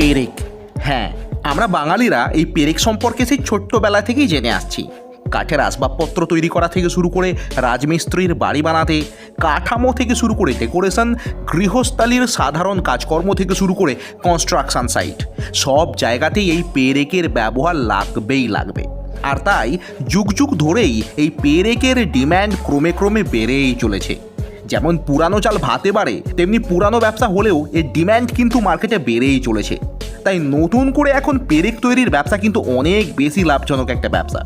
পেরেক। হ্যাঁ আমরা বাঙালিরা এই পেরেক সম্পর্কে সেই ছোট্টবেলা থেকেই জেনে আসছি। কাঠের আসবাবপত্র তৈরি করা থেকে শুরু করে রাজমিস্ত্রির বাড়ি বানাতে, কাঠামো থেকে শুরু করে ডেকোরেশন, গৃহস্থালির সাধারণ কাজকর্ম থেকে শুরু করে কনস্ট্রাকশন সাইট সব জায়গাতেই এই পেরেকের ব্যবহার লাগবেই লাগবে। আর তাই যুগ যুগ ধরেই এই পেরেকের ডিম্যান্ড ক্রমে ক্রমে বেড়েই চলেছে। যেমন পুরানো চাল ভাতে বাড়ে, তেমনি পুরানো ব্যবসা হলেও এর ডিম্যান্ড কিন্তু মার্কেটে বেড়েই চলেছে। তাই নতুন করে এখন পেরেক তৈরির ব্যবসা কিন্তু অনেক বেশি লাভজনক একটা ব্যবসা।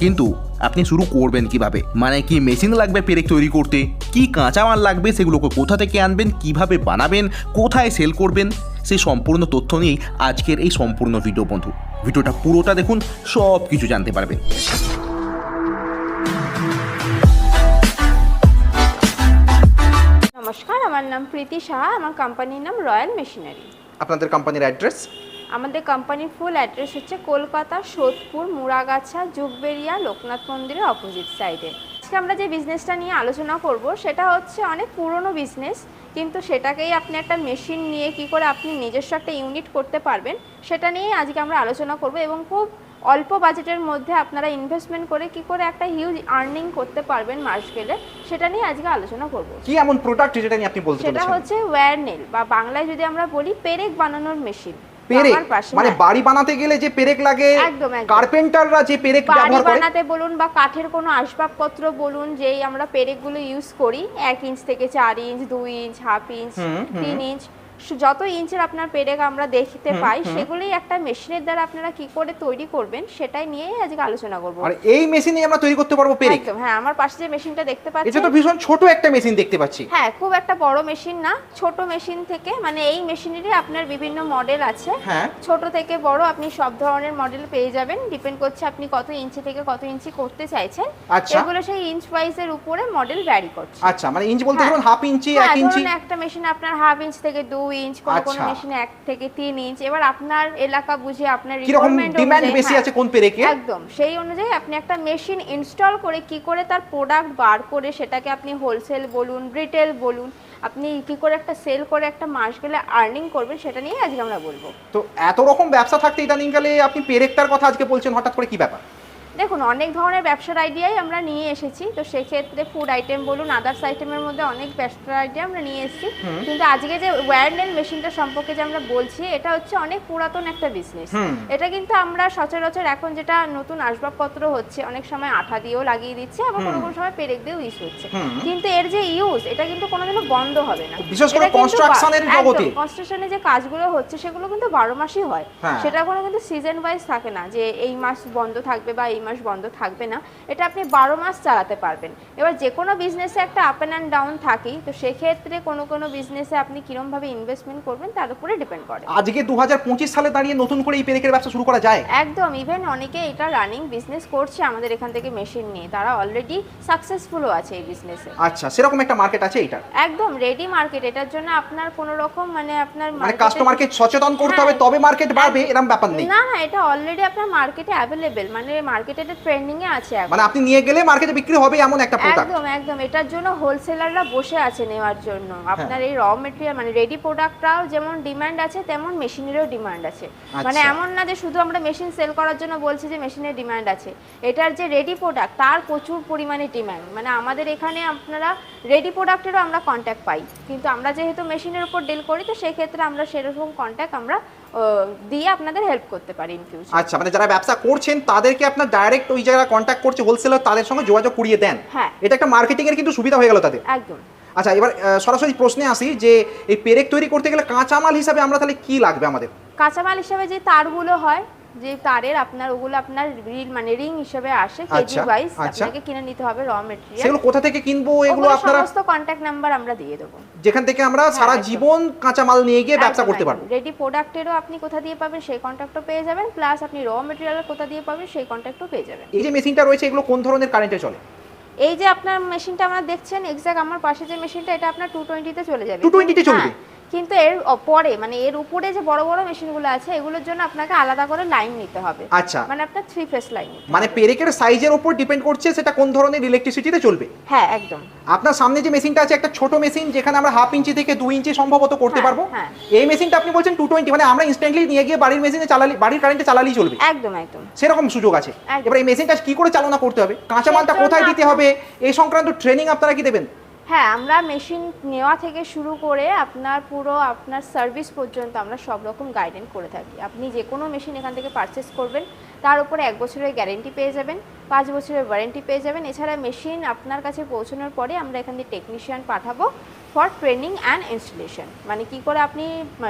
কিন্তু আপনি শুরু করবেন কীভাবে? মানে কি মেশিন লাগবে পেরেক তৈরি করতে? কি কাঁচামাল লাগবে সেগুলোকে কোথা থেকে আনবেন? কীভাবে বানাবেন? কোথায় সেল করবেন? সেই সম্পূর্ণ তথ্য নিয়েই আজকের এই সম্পূর্ণ ভিডিও বন্ধু। ভিডিওটা পুরোটা দেখুন সব কিছু জানতে পারবেন। নমস্কার আমার নাম প্রীতি সাহা আমার কোম্পানির নাম রয়্যাল মেশিনারি আপনাদের কোম্পানির অ্যাড্রেস আমাদের কোম্পানির ফুল অ্যাড্রেস হচ্ছে কলকাতা সোদপুর মুরাগাছা যুগবেরিয়া লোকনাথ মন্দিরের অপোজিট সাইডে আজকে আমরা যে বিজনেসটা নিয়ে আলোচনা করব সেটা হচ্ছে অনেক পুরনো বিজনেস কিন্তু সেটাকেই আপনি একটা মেশিন নিয়ে কি করে আপনি নিজস্ব একটা ইউনিট করতে পারবেন সেটা নিয়েই আজকে আমরা আলোচনা করব এবং খুব অল্প বাজেটের মধ্যে আপনারা ইনভেস্টমেন্ট করে কি করে একটা হিউজ আর্নিং করতে পারবেন মাস গেলে সেটা নিয়ে আজকে আলোচনা করব কি এমন প্রোডাক্ট যেটা নিয়ে আপনি বলতে সেটা হচ্ছে হচ্ছে ওয়্যারনেল বা বাংলায় যদি আমরা বলি পেরেক বানানোর মেশিন পেরেক মানে। বাড়ি বানাতে গেলে যে পেরেক লাগে। কার্পেন্টাররা যে পেরেক ব্যবহার করে বানাতে বলুন বা কাঠের কোনো আসবাবপত্র বলুন যেই আমরা পেরেকগুলো ইউজ করি এক ইঞ্চ থেকে চার ইঞ্চ দুই ইঞ্চ হাফ ইঞ্চ হুম, হুম। তিন ইঞ্চ সু- যত ইঞ্চের আপনার পেরেক আমরা দেখতে পাই সেগুলোই একটা মেশিনের দ্বারা আপনারা কি করে তৈরি করবেন সেটাই নিয়েই আজকে আলোচনা করব। আর এই মেশিনে আমরা তৈরি করতে পারব পেরেক? একদম হ্যাঁ আমার পাশে যে মেশিনটা দেখতে এটা তো ভীষণ ছোট একটা মেশিন দেখতে পাচ্ছি। হ্যাঁ খুব একটা বড় মেশিন না ছোট মেশিন থেকে মানে এই মেশিনেরই আপনার বিভিন্ন মডেল আছে। হ্যাঁ। ছোট থেকে বড় আপনি সব ধরনের মডেল পেয়ে যাবেন ডিপেন্ড করছে আপনি কত ইঞ্চি থেকে কত ইঞ্চি করতে চাইছেন। আচ্ছা। এগুলো সেই ইঞ্চ ওয়াইজের উপরে মডেল ভ্যারি করছে। আচ্ছা মানে ইঞ্চ বলতে হ্যাঁ। ধরুন হাফ ইঞ্চি হ্যাঁ, এক ইঞ্চি একটা মেশিন আপনার হাফ ইঞ্চ থেকে দু ইঞ্চ কোন কোন। মেশিনে এক থেকে তিন ইঞ্চ এবার আপনার এলাকা বুঝে আপনার requirement ডিমান্ড বেশি হ্যাঁ, আছে কোন পেরেকে? একদম। সেই অনুযায়ী আপনি একটা মেশিন ইনস্টল করে কি করে তার প্রোডাক্ট বার করে সেটাকে আপনি হোলসেল বলুন রিটেল বলুন আপনি কি করে একটা সেল করে একটা মাস গেলে আর্নিং করবেন সেটা নিয়ে আজকে আমরা বলব। তো এত রকম ব্যবসা থাকতে ইদানিংকালে আপনি পেরেকটার কথা আজকে বলছেন হঠাৎ করে কি ব্যাপার? দেখুন অনেক ধরনের ব্যবসার আইডিয়াই আমরা নিয়ে এসেছি। তো সেক্ষেত্রে ফুড আইটেম বলুন আদার্স আইটেমের মধ্যে অনেক ব্যবসার আইডিয়া আমরা নিয়ে এসেছি। কিন্তু আজকে যে ওয়্যারনেল মেশিনটা সম্পর্কে যে আমরা বলছি এটা হচ্ছে অনেক পুরাতন একটা বিজনেস এটা কিন্তু আমরা সচরাচর এখন যেটা নতুন আসবাবপত্র হচ্ছে অনেক সময় আঠা দিয়েও লাগিয়ে দিচ্ছে আবার কোনো কোনো সময় পেরেক দিয়েও ইউজ হচ্ছে। কিন্তু এর যে ইউজ এটা কিন্তু কোনোদিনও বন্ধ হবে না। বিশেষ করে construction জগতে। কনস্ট্রাকশনে যে কাজগুলো হচ্ছে সেগুলো কিন্তু বারো মাসই হয়। হ্যাঁ। সেটা কোনো কিন্তু সিজন ওয়াইজ থাকে না যে এই মাস বন্ধ থাকবে বা এই মাস বন্ধ থাকবে না এটা আপনি বারো মাস চালাতে পারবেন। এবার যে কোনো বিজনেসে একটা আপ অ্যান্ড ডাউন থাকেই তো সেক্ষেত্রে কোনো কোনো বিজনেসে আপনি কিরমভাবে ইনভেস্টমেন্ট করবেন তার উপরে ডিপেন্ড করে। আজকে দু সালে দাঁড়িয়ে নতুন করে এই পেরেকের ব্যবসা শুরু করা যায়? একদম ইভেন অনেকে এটা রানিং বিজনেস করছে আমাদের এখান থেকে মেশিন নিয়ে তারা অলরেডি সাকসেসফুলও আছে এই বিজনেসে আচ্ছা সেরকম একটা মার্কেট আছে এটা একদম রেডি মার্কেট এটার জন্য আপনার কোনো রকম মানে আপনার মানে কাস্টমারকে সচেতন করতে হবে হ্যাঁ। তবে মার্কেট বাড়বে এরকম ব্যাপার নেই। না না এটা অলরেডি আপনার মার্কেটে অ্যাভেলেবেল মানে মার্কেটে এটা ট্রেন্ডিং এ আছে এখন। মানে আপনি নিয়ে গেলে মার্কেটে বিক্রি হবে এমন একটা প্রোডাক্ট একদম একদম। এটার জন্য হোলসেলাররা বসে আছে নেওয়ার জন্য। হ্যাঁ। আপনার এই র মেটেরিয়াল মানে রেডি প্রোডাক্টটাও যেমন ডিমান্ড আছে তেমন মেশিনেরও ডিমান্ড আছে। মানে আচ্ছা। এমন না যে শুধু আমরা মেশিন সেল করার জন্য বলছি যে মেশিনের ডিমান্ড আছে। এটার যে রেডি প্রোডাক্ট তার প্রচুর পরিমাণে ডিমান্ড মানে আমাদের এখানে আপনারা রেডি প্রোডাক্টেরও আমরা কন্ট্যাক্ট পাই। কিন্তু আমরা যেহেতু মেশিনের উপর ডিল করি তো সেক্ষেত্রে আমরা সেরকম কন্ট্যাক্ট আমরা দিয়ে আপনাদের হেল্প করতে পারি ইন ফিউচার আচ্ছা মানে যারা ব্যবসা করছেন তাদেরকে আপনার ডাইরেক্ট ওই জায়গায় কন্ট্যাক্ট করছে হোলসেলার তাদের সঙ্গে যোগাযোগ করিয়ে দেন। হ্যাঁ। এটা একটা মার্কেটিং এর কিন্তু সুবিধা হয়ে গেল তাদের। একদম। আচ্ছা এবার সরাসরি প্রশ্নে আসি যে এই পেরেক তৈরি করতে গেলে কাঁচামাল হিসাবে আমরা তাহলে কি লাগবে আমাদের? কাঁচামাল হিসাবে যে তারগুলো হয় যে তারের আপনার ওগুলো আপনার রিল মানে রিং হিসেবে আসে কেজি আচ্ছা, ওয়াইজ আচ্ছা। আপনাকে কিনে নিতে হবে র মেটেরিয়াল সেগুলো কোথা থেকে কিনবো এগুলো আপনারা সমস্ত কন্ট্যাক্ট নাম্বার আমরা দিয়ে দেবো। যেখান থেকে আমরা সারা একদম। জীবন কাঁচামাল নিয়ে গিয়ে ব্যবসা করতে পারব। রেডি প্রোডাক্টেরও আপনি কোথা দিয়ে পাবেন সেই কন্ট্যাক্টও পেয়ে যাবেন প্লাস আপনি র মেটেরিয়ালের কোথা দিয়ে পাবেন সেই কন্ট্যাক্টও পেয়ে যাবেন। এই যে মেশিনটা রয়েছে এগুলো কোন ধরনের কারেন্টে চলে? এই যে আপনার মেশিনটা আমরা দেখছেন এক্সাক্ট আমার পাশে যে মেশিনটা এটা আপনার টু টোয়েন্টিতে চলে যাবে। 220 তে চলবে? কিন্তু এর পরে মানে এর উপরে যে বড় বড় মেশিনগুলো আছে এগুলোর জন্য আপনাকে আলাদা করে লাইন নিতে হবে। আচ্ছা। মানে আপনার থ্রি ফেস লাইন মানে পেরেকের সাইজের উপর ডিপেন্ড করছে সেটা কোন ধরনের ইলেকট্রিসিটিতে চলবে? হ্যাঁ একদম। আপনার সামনে যে মেশিনটা আছে একটা ছোট মেশিন যেখানে আমরা হাফ ইঞ্চি থেকে দু ইঞ্চি সম্ভবত করতে হ্যাঁ, পারব। হ্যাঁ। এই মেশিনটা আপনি বলছেন টু টোয়েন্টি মানে আমরা ইনস্ট্যান্টলি নিয়ে গিয়ে বাড়ির মেশিনে চালালি বাড়ির কারেন্টে চালালেই চলবে। একদম একদম। সেরকম সুযোগ আছে। এবার এই মেশিনটা কি করে চালনা করতে হবে? কাঁচামালটা কোথায় দিতে হবে? এই সংক্রান্ত ট্রেনিং আপনারা কি দেবেন? হ্যাঁ আমরা মেশিন নেওয়া থেকে শুরু করে আপনার পুরো আপনার সার্ভিস পর্যন্ত আমরা সব রকম গাইডেন্স করে থাকি। আপনি যে কোনো মেশিন এখান থেকে পারচেস করবেন তার উপরে এক বছরের গ্যারেন্টি পেয়ে যাবেন পাঁচ বছরের ওয়ারেন্টি পেয়ে যাবেন। এছাড়া মেশিন আপনার কাছে পৌঁছানোর পরে আমরা এখান থেকে টেকনিশিয়ান পাঠাবো ফর ট্রেনিং অ্যান্ড ইনস্টলেশন মানে কি করে আপনি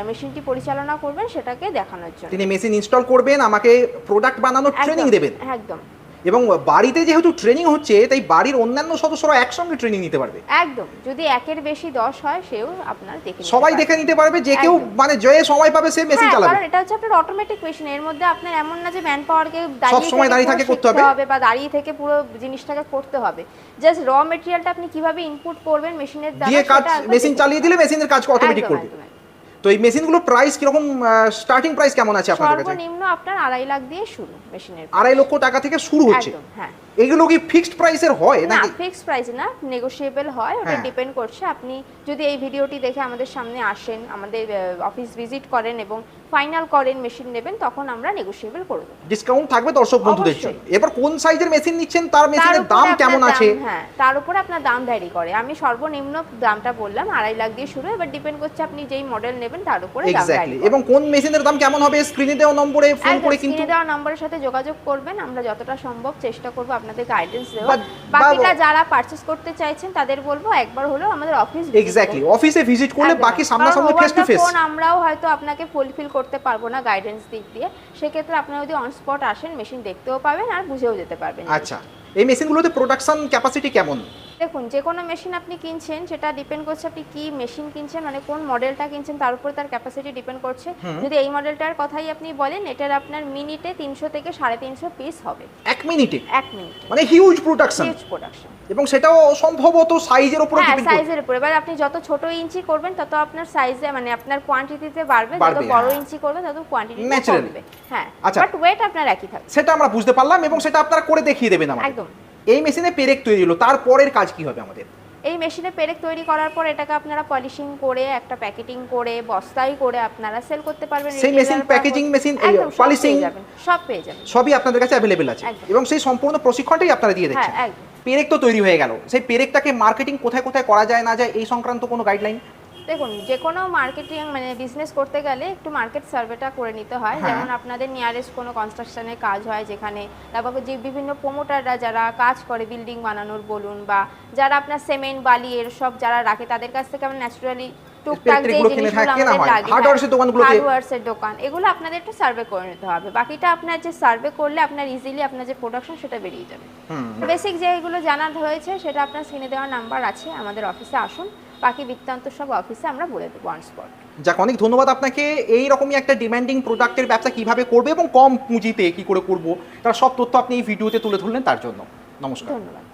মেশিনটি পরিচালনা করবেন সেটাকে দেখানোর জন্য। তিনি মেশিন ইনস্টল করবেন আমাকে প্রোডাক্ট বানানোর ট্রেনিং দেবেন। একদম। এবং বাড়িতে যেহেতু ট্রেনিং হচ্ছে তাই বাড়ির অন্যান্য সদস্যরা একসঙ্গে ট্রেনিং নিতে পারবে। একদম যদি একের বেশি দশ হয় সেও আপনার দেখে সবাই দেখে নিতে পারবে যে কেউ মানে যে সময় পাবে সে মেশিন হ্যাঁ, চালাবে। কারণ এটা হচ্ছে আপনার অটোমেটিক মেশিন এর মধ্যে আপনার এমন না যে ম্যান পাওয়ারকে দাঁড়িয়ে সময় দাঁড়িয়ে থাকে করতে হবে। হবে বা দাঁড়িয়ে থেকে পুরো জিনিসটাকে করতে হবে। জাস্ট র মেটেরিয়ালটা আপনি কীভাবে ইনপুট করবেন মেশিনের দ্বারা দিয়ে কাজ মেশিন চালিয়ে দিলে মেশিনের কাজ অটোমেটিক করবে। তো এই মেশিনগুলো প্রাইস কীরকম স্টার্টিং প্রাইস কেমন আছে আপনাদের কাছে? সর্বনিম্ন আপনার আড়াই লাখ দিয়ে শুরু মেশিনের আড়াই লক্ষ টাকা থেকে শুরু হচ্ছে। হ্যাঁ। এগুলো কি ফিক্সড প্রাইসের হয় নাকি? না ফিক্সড প্রাইস না নেগোশিয়েবল হয় ওটা হ্যাঁ। ডিপেন্ড করছে। আপনি যদি এই ভিডিওটি দেখে আমাদের সামনে আসেন আমাদের অফিস ভিজিট করেন এবং ফাইনাল করেন মেশিন নেবেন তখন আমরা নেগোশিয়েবল করে দেবো। ডিসকাউন্ট থাকবে দর্শক বন্ধুদের জন্য। এবার কোন সাইজের মেশিন নিচ্ছেন তার মেশিনের দাম কেমন আছে? হ্যাঁ তার উপরে আপনার দাম ভ্যারি করে। আমি সর্বনিম্ন দামটা বললাম আড়াই লাখ দিয়ে শুরু। এবার ডিপেন্ড করছে আপনি যেই মডেল নেবেন তার উপরে দাম এক্স্যাক্টলি ভ্যারি এবং কোন মেশিনের দাম কেমন হবে? স্ক্রিনে দেওয়া নম্বরে ফোন করে কিন্তু স্ক্রিনে দেওয়া নম্বরের সাথে যোগাযোগ করবেন। আমরা যতটা সম্ভব চেষ্টা করব আপনাদের গাইডেন্স দেওয়া বাকিটা যারা পারচেজ করতে চাইছেন তাদের বলব একবার হলেও আমাদের অফিস এক্স্যাক্টলি অফিসে ভিজিট করলে বাকি সামনাসামনি ফেস টু ফেস ফোন আমরাও হয়তো আপনাকে ফুলফিল করতে পারব না গাইডেন্স দিক দিয়ে, সেক্ষেত্রে আপনারা যদি অন স্পট আসেন মেশিন দেখতেও পাবেন আর বুঝেও যেতে পারবেন। আচ্ছা এই মেশিনগুলোতে প্রোডাকশন ক্যাপাসিটি কেমন? দেখুন যে কোনো মেশিন আপনি কিনছেন সেটা ডিপেন্ড করছে আপনি কি মেশিন কিনছেন মানে কোন মডেলটা কিনছেন তার উপর তার ক্যাপাসিটি ডিপেন্ড করছে। যদি এই মডেলটার কথাই আপনি বলেন এটার আপনার মিনিটে তিনশো থেকে সাড়ে তিনশো পিস হবে। এক মিনিটে এক মিনিটে মানে হিউজ প্রোডাকশন হিউজ প্রোডাকশন এবং সেটাও সম্ভবত সাইজের উপর হ্যাঁ সাইজের উপর। এবার আপনি যত ছোট ইঞ্চি করবেন তত আপনার সাইজে মানে আপনার কোয়ান্টিটিতে বাড়বে যত বড় হ্যাঁ। ইঞ্চি করবেন তত কোয়ান্টিটি। কমবে। হ্যাঁ আচ্ছা। বাট ওয়েট আপনার একই থাকবে সেটা আমরা বুঝতে পারলাম এবং সেটা আপনারা করে দেখিয়ে দেবেন আমাদের। একদম। এই মেশিনে পেরেক তৈরি হলো তারপরের কাজ কি হবে আমাদের? এই মেশিনে পেরেক তৈরি করার পর এটাকে আপনারা পলিশিং করে একটা প্যাকেটিং করে বস্তায় করে আপনারা সেল করতে পারবেন সেই মেশিন প্যাকেজিং মেশিন একদম, সব পেয়ে যাবেন, সবই আপনাদের কাছে অ্যাভেলেবেল আছে। এবং সেই সম্পূর্ণ প্রশিক্ষণটাই আপনারা দিয়ে দিচ্ছেন। হ্যাঁ পেরেক তো তৈরি হয়ে গেল। সেই পেরেকটাকে মার্কেটিং কোথায় কোথায় করা যায় না যায় এই সংক্রান্ত কোনো গাইডলাইন দেখুন যে কোনো মার্কেটিং মানে বিজনেস করতে গেলে একটু মার্কেট সার্ভেটা করে নিতে হয়। হ্যাঁ। যেমন আপনাদের নিয়ারেস্ট কোনো কনস্ট্রাকশনের কাজ হয় যেখানে তারপর যে বিভিন্ন প্রোমোটাররা যারা কাজ করে বিল্ডিং বানানোর বলুন বা যারা আপনার সিমেন্ট বালি এর সব যারা রাখে তাদের কাছ থেকে আমরা ন্যাচারালি টুকটাক যে জিনিসগুলো আমাদের লাগে Hardwares-এর হার্ডওয়ার্সের দোকান এগুলো আপনাদের একটু সার্ভে করে নিতে হবে। বাকিটা আপনার যে সার্ভে করলে আপনার ইজিলি আপনার যে প্রোডাকশন সেটা বেরিয়ে যাবে। বেসিক যেগুলো জানার হয়েছে সেটা আপনার স্ক্রিনে দেওয়া নাম্বার আছে আমাদের অফিসে আসুন। বাকি বৃত্তান্ত সব অফিসে আমরা বলে দেবো অন স্পট যাক অনেক ধন্যবাদ আপনাকে। এই রকমই একটা ডিমান্ডিং প্রোডাক্টের ব্যবসা কীভাবে করবে এবং কম পুঁজিতে কি করে করব তার সব তথ্য আপনি এই ভিডিওতে তুলে ধরলেন তার জন্য। নমস্কার। ধন্যবাদ।